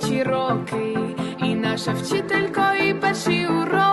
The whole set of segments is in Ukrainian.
дитячі роки, і наша вчителько, і перші уроки.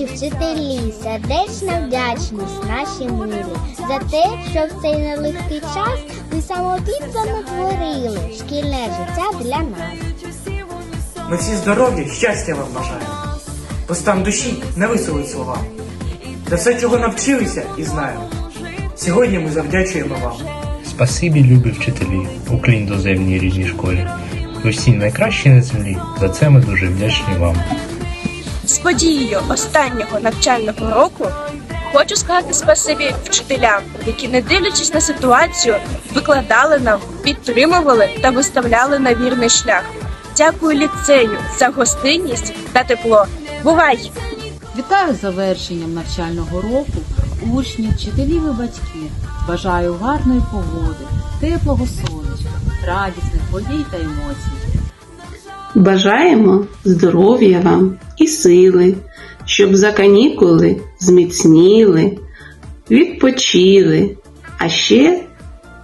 Наші вчителі, сердечна вдячність наші милі за те, що в цей нелегкий час ви самовіддано творили шкільне життя для нас. Ми всі здоров'я, щастя вам бажаємо. Бо стан душі не висилить слова. За все, чого навчилися і знаємо. Сьогодні ми завдячуємо вам. Спасибі, любі вчителі, уклін доземній рідній школі. Ви всі найкращі на землі. За це ми дуже вдячні вам. З подією останнього навчального року хочу сказати спасибі вчителям, які, не дивлячись на ситуацію, викладали нам, підтримували та виставляли на вірний шлях. Дякую ліцею за гостинність та тепло. Бувай! Вітаю з завершенням навчального року учнів, вчителів і батьків. Бажаю гарної погоди, теплого сонечка, радісних подій та емоцій. Бажаємо здоров'я вам і сили, щоб за канікули зміцніли, відпочили, а ще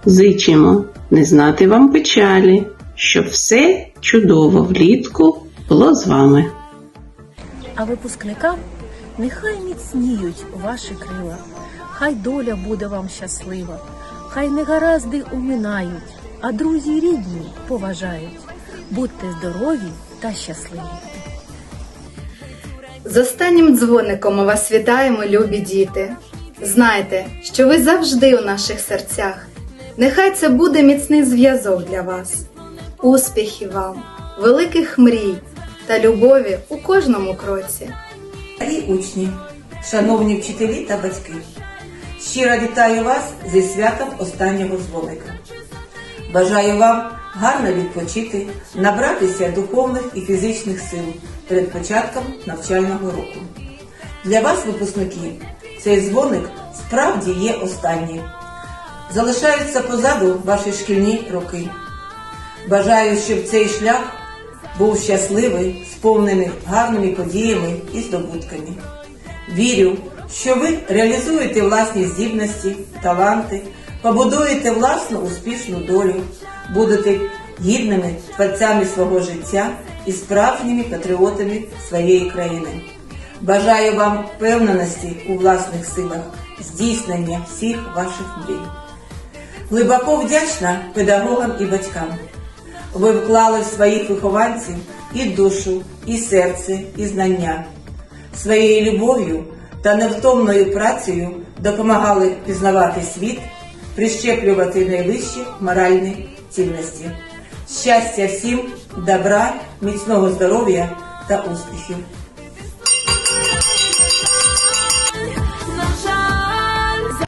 зичимо не знати вам печалі, щоб все чудово влітку було з вами. А випускникам нехай міцніють ваші крила, хай доля буде вам щаслива, хай негаразди уминають, а друзі рідні поважають. Будьте здорові та щасливі! З останнім дзвоником ми вас вітаємо, любі діти. Знайте, що ви завжди у наших серцях. Нехай це буде міцний зв'язок для вас. Успіхів вам, великих мрій та любові у кожному кроці. Дорогі учні, шановні вчителі та батьки, щиро вітаю вас зі святом останнього дзвоника. Бажаю вам гарно відпочити, набратися духовних і фізичних сил перед початком навчального року. Для вас, випускники, цей дзвоник справді є останній. Залишаються позаду ваші шкільні роки. Бажаю, щоб цей шлях був щасливий, сповнений гарними подіями і здобутками. Вірю, що ви реалізуєте власні здібності, таланти, побудуєте власну успішну долю, будете гідними творцями свого життя і справжніми патріотами своєї країни. Бажаю вам впевненості у власних силах, здійснення всіх ваших мрій. Глибоко вдячна педагогам і батькам. Ви вклали в своїх вихованців і душу, і серце, і знання. Своєю любов'ю та невтомною працею допомагали пізнавати світ, прищеплювати найвищі моральні цінності. Щастя всім, добра, міцного здоров'я та успіхів.